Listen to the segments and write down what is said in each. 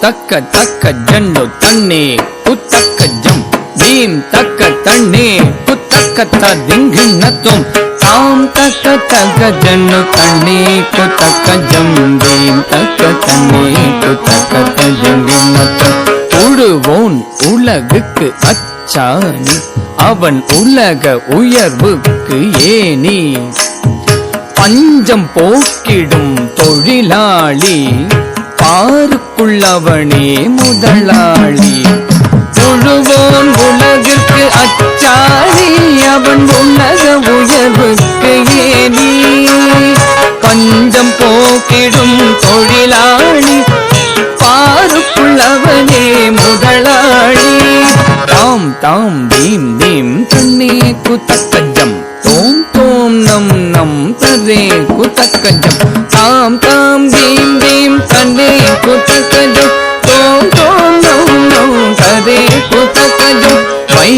தக்க தக்க ஜன்னு தண்ணி குத்தக்க ஜம். பீம் தக்க தண்ணி குத்தக்க திங்கிண்ணத்தும் தாம் தக்க தக்க ஜன்னு தண்ணி குத்தக்க ஜம். பீம் தக்க தண்ணி குத்தக்க திங்கிண்ணத்தும் உழுவோன் உலகுக்கு அச்சாணி. அவன் உலக உயர்வுக்கு ஏனி பஞ்சம் போக்கிடும் தொழிலாளி. உள்ளவனே முதலாளி. தொழுவோன் உலகிற்கு அச்சாரி அவன் உலக உயர்வுக்கு ஏனி பஞ்சம் போக்கிடும் தொழிலாளி பாருக்குள்ளவனே முதலாளி. தாம் தாம் தீம் தீம் தண்ணே குத்தக்கஜம் தோம் தோம் நம் நம் தரே குத்தக்கஜம்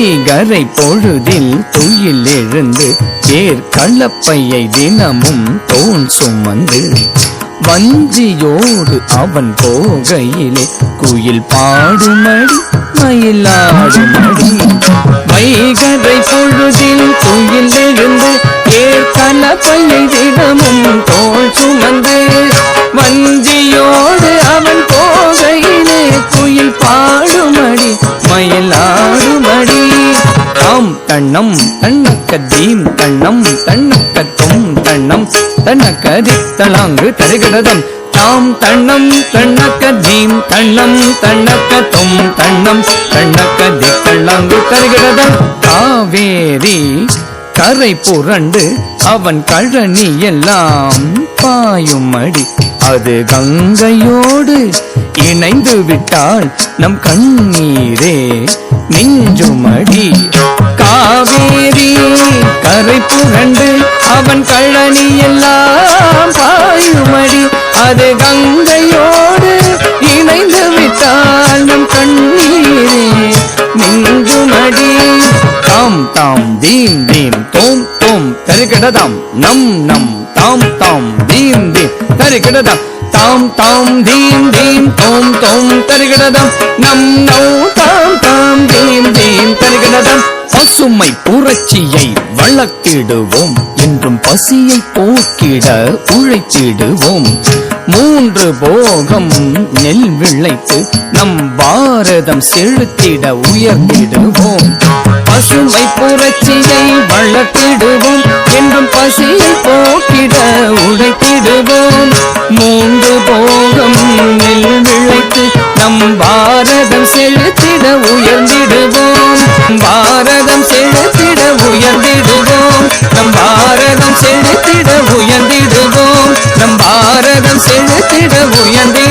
வைகரை பொழுதில் துயில் எழுந்து ஏர் கள்ளப்பையை தினமும் தோன் சுமந்து வஞ்சியோடு அவன் போகையிலே குயில் பாடுமடி மயிலாடுமடி. வைகரை பொழுதில் குயில் தன்னம் தன்னம் தண்ணக்க தன்னம் தன்னக்கத்தும் தன்னம் தன்னக்கதி தண்ணம் தருகிறதம். தாம் தன்னம் தன்னக்கதீம் தன்னம் தன்னக்கத்தும் தன்னம் தன்னக்கதி தள்ளாங்கு தருகிறதம். காவேரி கரை புரண்டு அவன் கழனி எல்லாம் பாயும் அடி. அது கங்கையோடு இணைந்து விட்டால் நம் கண்ணீரே நெஞ்சுமடி காவேரி கரை புரண்டு அவன் கழனி எல்லாம் பாயுமடி. அது கங்கையோடு இணைந்து விட்டால் நம் கண்ணீரே நெஞ்சுமடி தாம் தாம் தீம் தீம் தோம் தோம் தருகிடதாம் நம் நம் தாம் தாம் தீம் தீம் தருகிடதாம் தாம் தாம் தீம் தீம் தோம் தோம் தருகிடதாம் நம் நோ தாம் தாம் தீம் தீம் தருகிடதாம் பசுமை புரட்சியை வளர்த்திடுவோம். என்றும் பசியை போக்கிட உழைத்திடுவோம் மூன்று போகம் நெல் விளைத்து நம் பாரதம் செலுத்திட உயர்ந்திடுவோம் பசுமை புரட்சியை வளர்த்திடுவோம். என்றும் பசியை போக்கிட உழைத்திடுவோம். மூன்று போகம் நெல் விளைத்து நம் பாரதம் செலுத்திட உயர்ந்திடுவோம். உயர்ந்து